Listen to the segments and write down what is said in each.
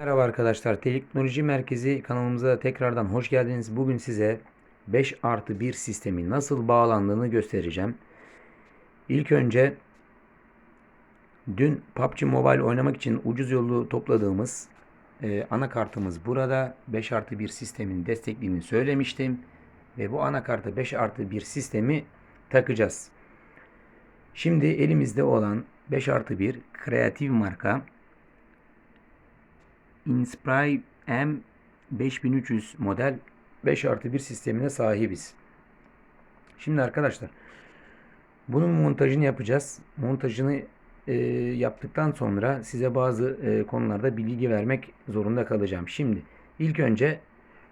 Merhaba arkadaşlar. Teknoloji Merkezi kanalımıza tekrardan hoş geldiniz. Bugün size 5 artı 1 sistemi nasıl bağlandığını göstereceğim. İlk önce dün PUBG Mobile oynamak için ucuz yolu topladığımız e, anakartımız burada. 5 artı 1 sistemin desteklediğini söylemiştim. Ve bu anakarta 5 artı 1 sistemi takacağız. Şimdi elimizde olan 5 artı 1 kreatif marka Inspire M 5300 model 5 artı 1 sistemine sahibiz. Şimdi arkadaşlar bunun montajını yapacağız. Montajını e, yaptıktan sonra size bazı e, konularda bilgi vermek zorunda kalacağım. Şimdi ilk önce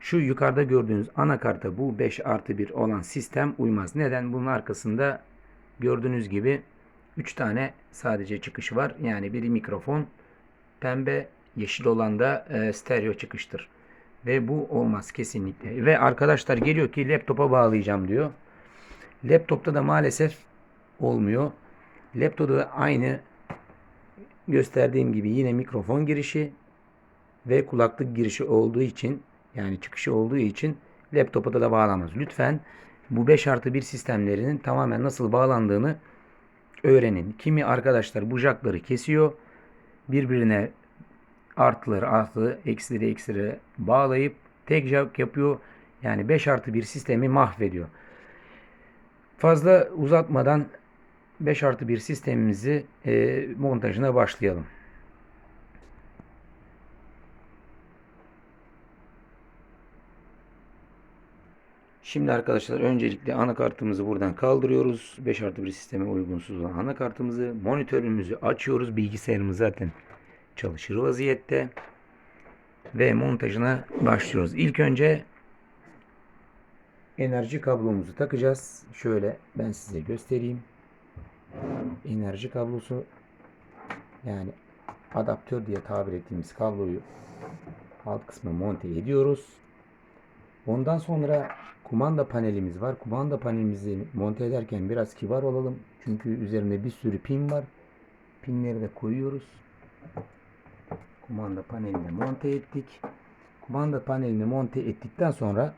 şu yukarıda gördüğünüz anakarta bu 5 artı 1 olan sistem uymaz. Neden? Bunun arkasında gördüğünüz gibi 3 tane sadece çıkışı var. Yani biri mikrofon, pembe, yeşil olan da e, stereo çıkıştır. Ve bu olmaz kesinlikle. Ve arkadaşlar geliyor ki laptopa bağlayacağım diyor. Laptopta da maalesef olmuyor. Laptopta da aynı gösterdiğim gibi yine mikrofon girişi ve kulaklık girişi olduğu için yani çıkışı olduğu için laptopa da bağlamaz. Lütfen bu 5 artı 1 sistemlerinin tamamen nasıl bağlandığını öğrenin. Kimi arkadaşlar bu jackları kesiyor. Birbirine artıları artı eksileri eksileri bağlayıp tek jack yapıyor. Yani 5 artı 1 sistemi mahvediyor. Fazla uzatmadan 5 artı 1 sistemimizi e, montajına başlayalım. Şimdi arkadaşlar öncelikle anakartımızı buradan kaldırıyoruz. 5 artı 1 sisteme uygunsuz olan anakartımızı. Monitörümüzü açıyoruz. Bilgisayarımız zaten çalışır vaziyette. Ve montajına başlıyoruz. İlk önce enerji kablomuzu takacağız. Şöyle ben size göstereyim. Enerji kablosu yani adaptör diye tabir ettiğimiz kabloyu alt kısmına monte ediyoruz. Ondan sonra kumanda panelimiz var. Kumanda panelimizi monte ederken biraz kibar olalım. Çünkü üzerinde bir sürü pin var. Pinleri de koyuyoruz. Kumanda panelini monte ettik. Kumanda panelini monte ettikten sonra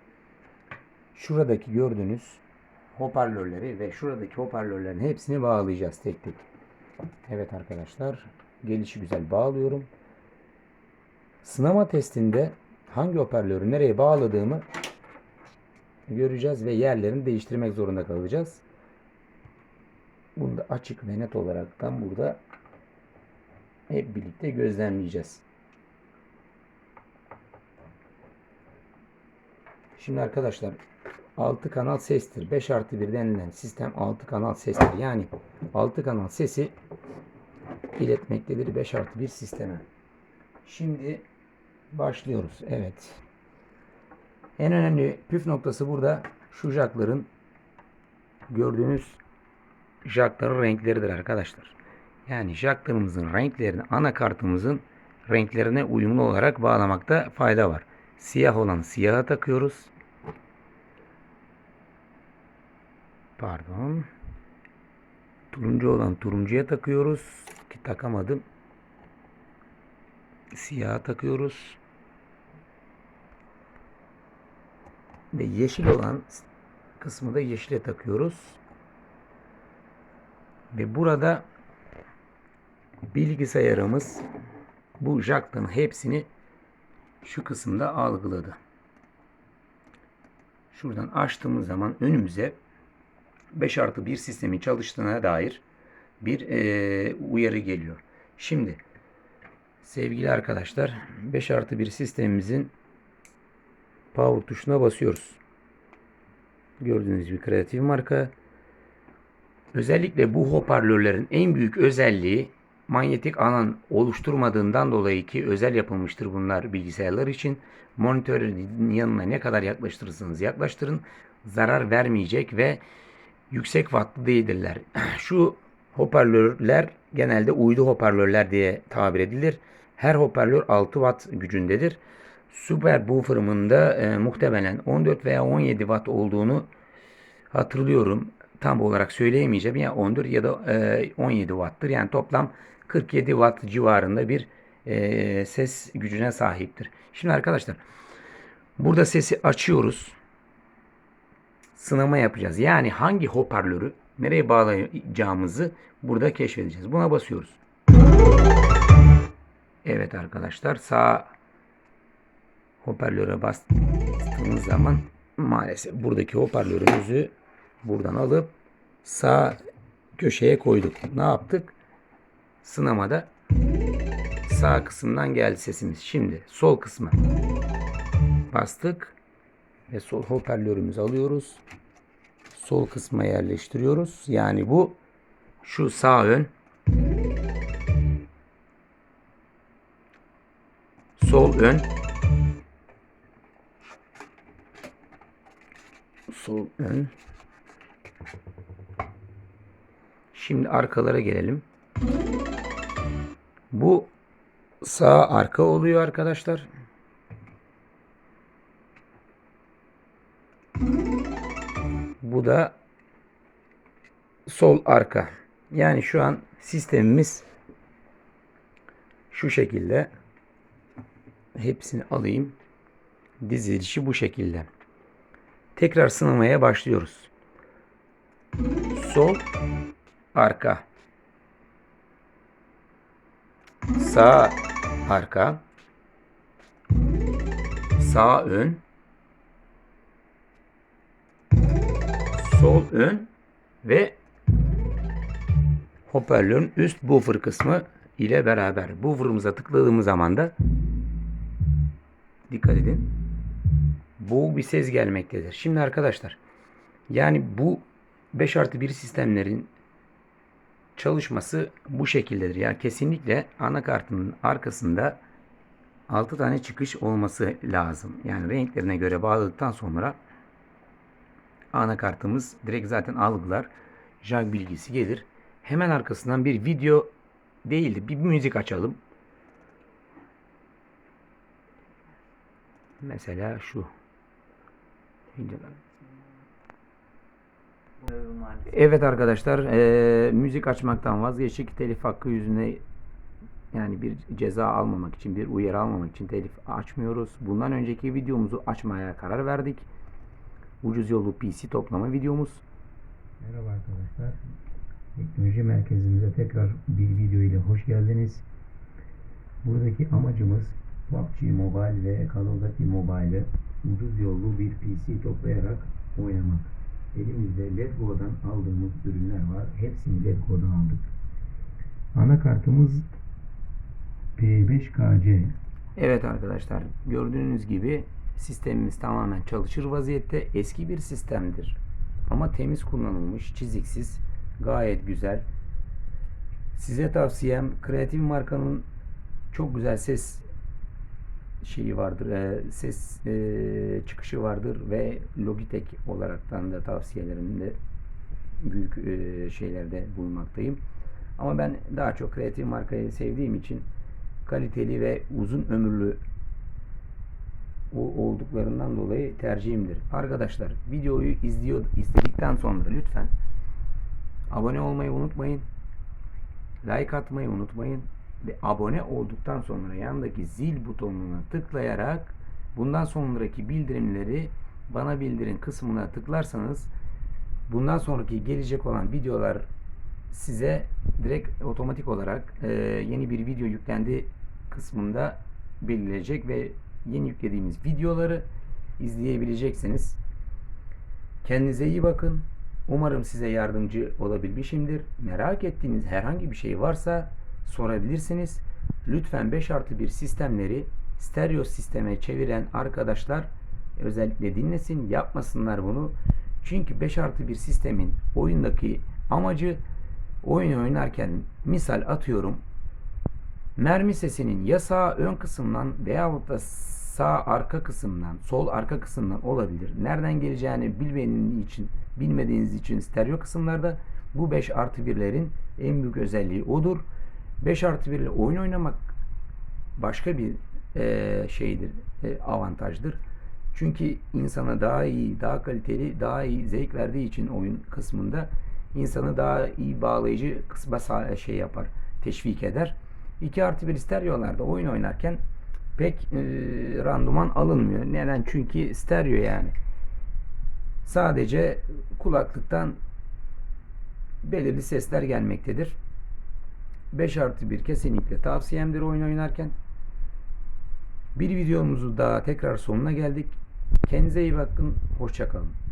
şuradaki gördüğünüz hoparlörleri ve şuradaki hoparlörlerin hepsini bağlayacağız tek tek. Evet arkadaşlar gelişi güzel bağlıyorum. Sınama testinde hangi hoparlörü nereye bağladığımı göreceğiz ve yerlerini değiştirmek zorunda kalacağız. Bunu da açık ve net olaraktan burada hep birlikte gözlemleyeceğiz. Şimdi arkadaşlar 6 kanal sestir. 5 artı 1 denilen sistem 6 kanal sestir. Yani 6 kanal sesi iletmektedir 5 artı 1 sisteme. Şimdi başlıyoruz. Evet. En önemli püf noktası burada şu jackların gördüğünüz jackların renkleridir arkadaşlar. Yani jacklarımızın renklerini anakartımızın renklerine uyumlu olarak bağlamakta fayda var. Siyah olan siyaha takıyoruz. Pardon. Turuncu olan turuncuya takıyoruz. Ki takamadım. Siyaha takıyoruz. Ve yeşil olan kısmı da yeşile takıyoruz. Ve burada bilgisayarımız bu jackların hepsini şu kısımda algıladı. Şuradan açtığımız zaman önümüze 5 artı 1 sistemin çalıştığına dair bir e, uyarı geliyor. Şimdi sevgili arkadaşlar 5 artı 1 sistemimizin power tuşuna basıyoruz. Gördüğünüz gibi kreatif marka. Özellikle bu hoparlörlerin en büyük özelliği manyetik alan oluşturmadığından dolayı ki özel yapılmıştır bunlar bilgisayarlar için. Monitörün yanına ne kadar yaklaştırırsanız yaklaştırın zarar vermeyecek ve yüksek wattlı değildirler. Şu hoparlörler genelde uydu hoparlörler diye tabir edilir. Her hoparlör 6 watt gücündedir. Super buffer'ımın da e, muhtemelen 14 veya 17 watt olduğunu hatırlıyorum. Tam olarak söyleyemeyeceğim. Ya 14 ya da e, 17 watt'tır. Yani toplam 47 watt civarında bir e, ses gücüne sahiptir. Şimdi arkadaşlar burada sesi açıyoruz. Sınama yapacağız. Yani hangi hoparlörü nereye bağlayacağımızı burada keşfedeceğiz. Buna basıyoruz. Evet arkadaşlar sağ hoparlöre bastığımız zaman maalesef buradaki hoparlörümüzü buradan alıp sağ köşeye koyduk. Ne yaptık? Sınamada sağ kısımdan geldi sesimiz. Şimdi sol kısma bastık ve sol hoparlörümüzü alıyoruz. Sol kısma yerleştiriyoruz. Yani bu şu sağ ön sol ön sol ön Şimdi arkalara gelelim. Bu sağ arka oluyor arkadaşlar. Bu da sol arka. Yani şu an sistemimiz şu şekilde. Hepsini alayım. Dizilişi bu şekilde. Tekrar sınamaya başlıyoruz. Sol arka. Sağ arka. Sağ ön. Sol ön ve hoparlörün üst buffer kısmı ile beraber buffer'ımıza tıkladığımız zaman da dikkat edin boğuk bir ses gelmektedir. Şimdi arkadaşlar yani bu 5 artı 1 sistemlerin çalışması bu şekildedir. Yani kesinlikle anakartın arkasında 6 tane çıkış olması lazım. Yani renklerine göre bağladıktan sonra anakartımız direkt zaten algılar. Jag bilgisi gelir. Hemen arkasından bir video değildi. Bir müzik açalım. Mesela şu. Evet arkadaşlar eee, müzik açmaktan vazgeçtik. Telif hakkı yüzüne yani bir ceza almamak için, bir uyarı almamak için telif açmıyoruz. Bundan önceki videomuzu açmaya karar verdik. Ucuz yolu PC toplama videomuz. Merhaba arkadaşlar. Teknoloji merkezimize tekrar bir video ile hoş geldiniz. Buradaki amacımız PUBG Mobile ve Call of Duty Mobile'ı ucuz yollu bir PC toplayarak oynamak. Elimizde Letgo'dan aldığımız ürünler var. Hepsini Letgo'dan aldık. Anakartımız P5KC. Evet arkadaşlar gördüğünüz gibi sistemimiz tamamen çalışır vaziyette. Eski bir sistemdir. Ama temiz kullanılmış, çiziksiz, gayet güzel. Size tavsiyem Kreatif markanın çok güzel ses şeyi vardır, e, ses e, çıkışı vardır ve Logitech olaraktan da tavsiyelerimde büyük e, şeylerde bulunmaktayım. Ama ben daha çok kreatif markayı sevdiğim için kaliteli ve uzun ömürlü o- olduklarından dolayı tercihimdir. Arkadaşlar videoyu izliyor izledikten sonra lütfen abone olmayı unutmayın. Like atmayı unutmayın ve abone olduktan sonra yanındaki zil butonuna tıklayarak bundan sonraki bildirimleri bana bildirin kısmına tıklarsanız bundan sonraki gelecek olan videolar size direkt otomatik olarak e, yeni bir video yüklendi kısmında belirleyecek ve yeni yüklediğimiz videoları izleyebileceksiniz. Kendinize iyi bakın. Umarım size yardımcı olabilmişimdir. Merak ettiğiniz herhangi bir şey varsa sorabilirsiniz. Lütfen 5 artı 1 sistemleri stereo sisteme çeviren arkadaşlar özellikle dinlesin. Yapmasınlar bunu. Çünkü 5 artı 1 sistemin oyundaki amacı oyun oynarken misal atıyorum mermi sesinin ya sağ ön kısımdan veyahut da sağ arka kısımdan, sol arka kısımdan olabilir. Nereden geleceğini bilmediğiniz için, bilmediğiniz için stereo kısımlarda bu 5 artı 1'lerin en büyük özelliği odur. 5 artı 1 ile oyun oynamak başka bir eee, şeydir, e, avantajdır. Çünkü insana daha iyi, daha kaliteli, daha iyi zevk verdiği için oyun kısmında insanı daha iyi bağlayıcı kısma sa- şey yapar, teşvik eder. 2 artı 1 stereolarda oyun oynarken pek e, randıman alınmıyor. Neden? Çünkü stereo yani. Sadece kulaklıktan belirli sesler gelmektedir. 5 artı 1 kesinlikle tavsiyemdir oyun oynarken. Bir videomuzu daha tekrar sonuna geldik. Kendinize iyi bakın. Hoşçakalın.